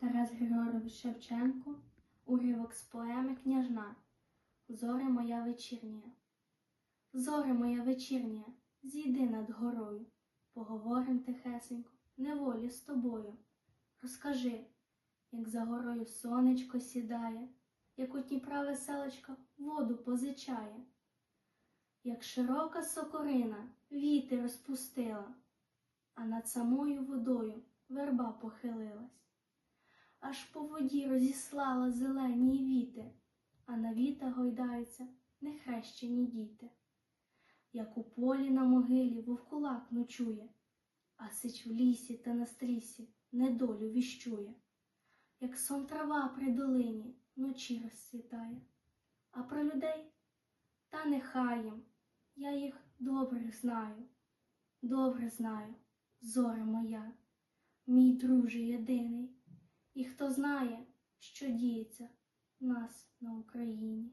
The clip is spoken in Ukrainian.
Тарас Григорович Шевченко, уривок з поеми Княжна. Зоре моя вечірня. Зоре моя вечірня, зійди над горою, поговорим тихесенько, неволі з тобою. Розкажи, як за горою сонечко сідає, як у Дніпра веселочка воду позичає, як широка сокорина віти розпустила, а над самою водою верба похилилась, аж по воді розіслала зелені віти, а на віта гойдаються нехрещені діти. Як у полі на могилі вовкулак ночує, а сич в лісі та на стрісі недолю віщує, як сон трава при долині вночі розцвітає. А про людей та нехай їм, я їх добре знаю, добре знаю, зоре моя, мій друже єдиний, і хто знає, що діється в нас на Україні.